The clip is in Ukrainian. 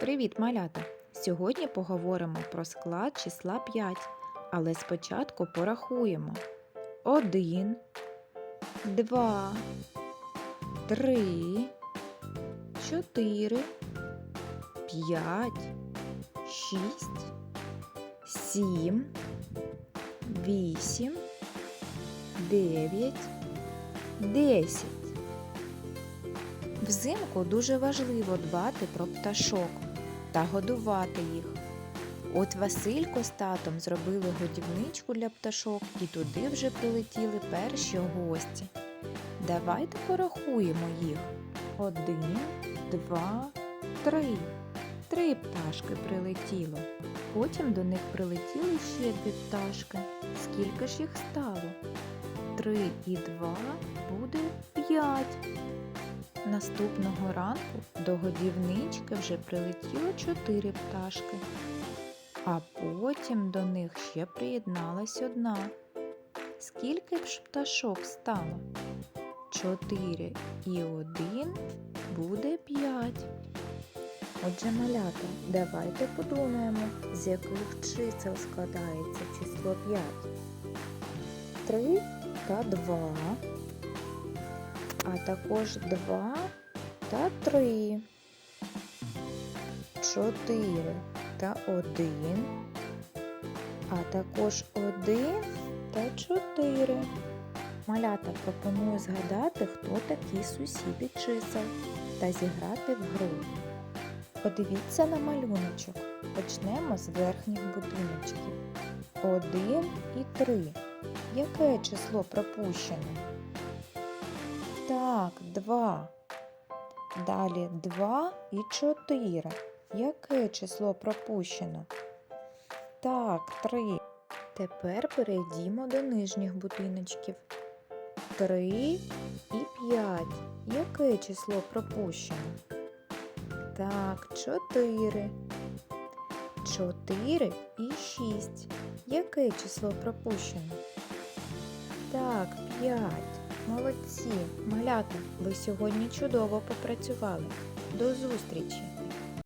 Привіт, малята! Сьогодні поговоримо про склад числа 5, але спочатку порахуємо 1, 2, 3, 4, 5, 6, 7, 8, 9, 10. Взимку дуже важливо дбати про пташок та годувати їх. От Василько з татом зробили годівничку для пташок і туди вже прилетіли перші гості. Давайте порахуємо їх. Один, два, три. Три пташки прилетіло. Потім до них прилетіли ще дві пташки. Скільки ж їх стало? Три і два буде п'ять. Наступного ранку до годівнички вже прилетіло чотири пташки, а потім до них ще приєдналась одна. Скільки ж пташок стало? Чотири і один буде п'ять. Отже, малята, давайте подумаємо, з яких чисел складається число 5. 3 та 2 а також 2 та 3, 4 та 1, а також 1 та 4. Малята пропоную згадати, хто такі сусіди чисел та зіграти в гру. Подивіться на малюночок. Почнемо з верхніх будиночків. 1 і 3. Яке число пропущено? Так, два. Далі два і чотири. Яке число пропущено? Так, три. Тепер перейдімо до нижніх будиночків. Три і п'ять. Яке число пропущено? Так, чотири. Чотири і шість. Яке число пропущено? Так, п'ять. Молодці, малята, ви сьогодні чудово попрацювали. До зустрічі!